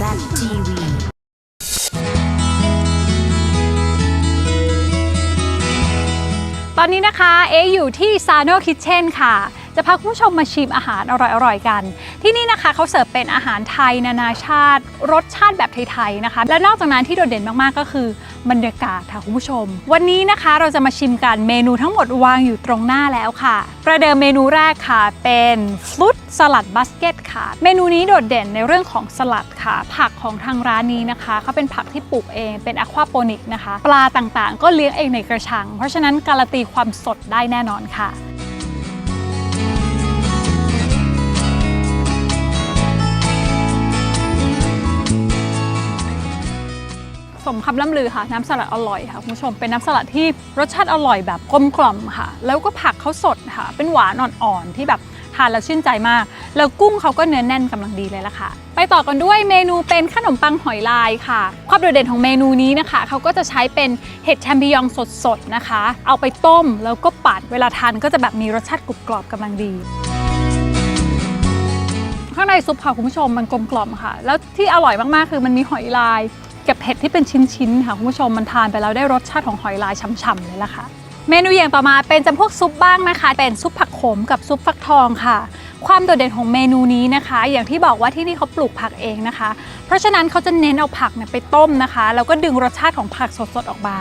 ZTV ตอนนี้นะคะ เออยู่ที่ซาโนคิทเช่นค่ะ จะพาคุณผู้ชมมาชิมอาหารอร่อยๆกัน ที่นี่นะคะเขาเสิร์ฟเป็นอาหารไทยนานาชาติ รสชาติแบบไทยๆนะคะ และนอกจากนั้นที่โดดเด่นมากๆก็คือบรรยากาศค่ะคุณผู้ชม วันนี้นะคะเราจะมาชิมกันเมนูทั้งหมดวางอยู่ตรงหน้าแล้วค่ะ ประเดิมเมนูแรกค่ะเป็นฟลุตสลัดบัสเกตค่ะ เมนูนี้โดดเด่นในเรื่องของสลัดค่ะ ผักของทางร้านนี้นะคะเขาเป็นผักที่ปลูกเองเป็นอะควาโปนิกนะคะ ปลาต่างๆ ก็เลี้ยงเองในกระชัง เพราะฉะนั้นการันตีความสดได้แน่นอนค่ะ สมคำล่ำลือค่ะ น้ำสลัดอร่อยค่ะคุณผู้ชมเป็นน้ำสลัดที่รสชาติอร่อยแบบกลมกล่อมค่ะ แล้วก็ผักเขาสดค่ะ เป็นหวานอ่อนๆที่แบบทานแล้วชื่นใจมาก แล้วกุ้งเขาก็เนื้อแน่นกำลังดีเลยละค่ะ ไปต่อกันด้วยเมนูเป็นขนมปังหอยลายค่ะ ความโดดเด่นของเมนูนี้นะคะ เขาก็จะใช้เป็นเห็ดแชมปิญองสดๆนะคะ เอาไปต้มแล้วก็ปัดเวลาทานก็จะแบบมีรสชาติกรุบกรอบกำลังดีข้างในซุปค่ะคุณผู้ชมมันกลมกล่อมค่ะ แล้วที่อร่อยมากๆคือมันมีหอยลาย กับเห็ดที่เป็นชิ้นๆค่ะคุณผู้ชมมันทานไปแล้วได้รสชาติของหอยลายฉ่ำๆเลยล่ะค่ะเมนูอย่างต่อมาเป็นจำพวกซุปบ้างนะคะ เป็นซุปผักขมกับซุปฟักทองค่ะ ความโดดเด่นของเมนูนี้นะคะ อย่างที่บอกว่าที่นี่เขาปลูกผักเองนะคะ เพราะฉะนั้นเขาจะเน้นเอาผักเนี่ยไปต้มนะคะแล้วก็ดึงรสชาติของผักสดๆออกมา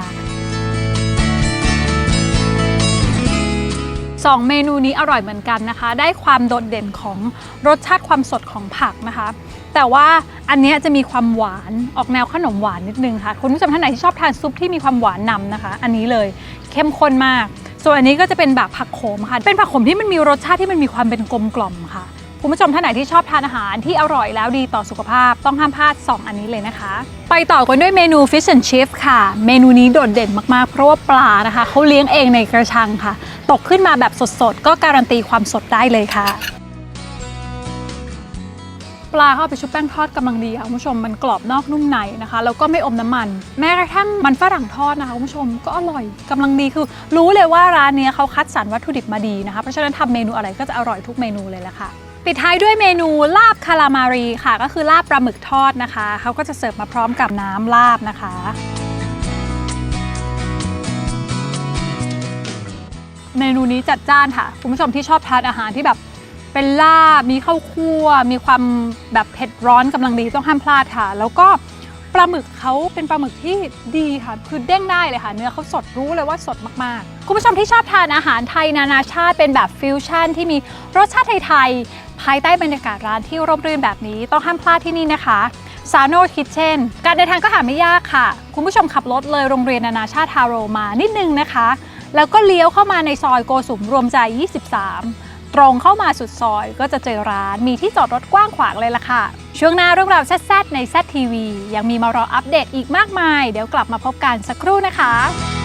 สองเมนูนี้อร่อยเหมือนกันนะคะ ได้ความโดดเด่นของรสชาติความสดของผักนะคะ แต่ว่าอันนี้จะมีความหวานออกแนวขนมหวานนิดนึงค่ะ คุณผู้ชมท่านไหนที่ชอบทานซุปที่มีความหวานนำนะคะ อันนี้เลยเข้มข้นมาก ส่วนอันนี้ก็จะเป็นแบบผักโขมค่ะ เป็นผักโขมที่มันมีรสชาติที่มันมีความเป็นกลมกล่อมค่ะคุณผู้ชมท่านไหนที่ชอบทานอาหารที่อร่อยแล้วดีต่อสุขภาพต้องห้ามพลาด 2 อันนี้เลยนะคะ ไปต่อกันด้วยเมนู Fish and Chip ค่ะ เมนูนี้โดดเด่นมากๆ เพราะว่าปลานะคะเขาเลี้ยงเองในกระชังค่ะ ตกขึ้นมาแบบสดๆ ก็การันตีความสดได้เลยค่ะ ปลาเข้าไปชุบแป้งทอดกำลังดีค่ะคุณผู้ชมมันกรอบนอกนุ่มในนะคะแล้วก็ไม่อมน้ำมัน แม้กระทั่งมันฝรั่งทอดนะคะคุณผู้ชมก็อร่อยกำลังดีคือ รู้เลยว่าร้านเนี้ยเขาคัดสรรวัตถุดิบมาดีนะคะเพราะฉะนั้นทำเมนูอะไรก็จะอร่อยทุกเมนูเลยแหละค่ะปิดท้ายด้วยเมนูลาบคารามารีค่ะ ก็คือลาบปลาหมึกทอดนะคะ เขาก็จะเสิร์ฟมาพร้อมกับน้ำลาบนะคะ เมนูนี้จัดจ้านค่ะ คุณผู้ชมที่ชอบทานอาหารที่แบบเป็นลาบมีข้าวคั่ว มีความแบบเผ็ดร้อนกำลังดีต้องห้ามพลาดค่ะ แล้วก็ปลาหมึกเขาเป็นปลาหมึกที่ดีค่ะ คือเด้งได้เลยค่ะ เนื้อเขาสดรู้เลยว่าสดมากๆ คุณผู้ชมที่ชอบทานอาหารไทยนานาชาติเป็นแบบฟิวชั่นที่มีรสชาติไทยๆภายใต้บรรยากาศร้านที่ร่มรื่นแบบนี้ต้องห้ามพลาดที่นี่นะคะซาโนคิทเช่นการเดินทางก็หาไม่ยากค่ะ คุณผู้ชมขับรถเลยโรงเรียนนานาชาติฮาโรมานิดนึงนะคะ แล้วก็เลี้ยวเข้ามาในซอยโกสุมรวมใจ 23 ตรงเข้ามาสุดซอยก็จะเจอร้านมีที่จอดรถกว้างขวางเลยล่ะค่ะ ช่วงหน้าเรื่องราวแซ่ดๆในแซดทีวียังมีมารออัปเดตอีกมากมาย เดี๋ยวกลับมาพบกันสักครู่นะคะ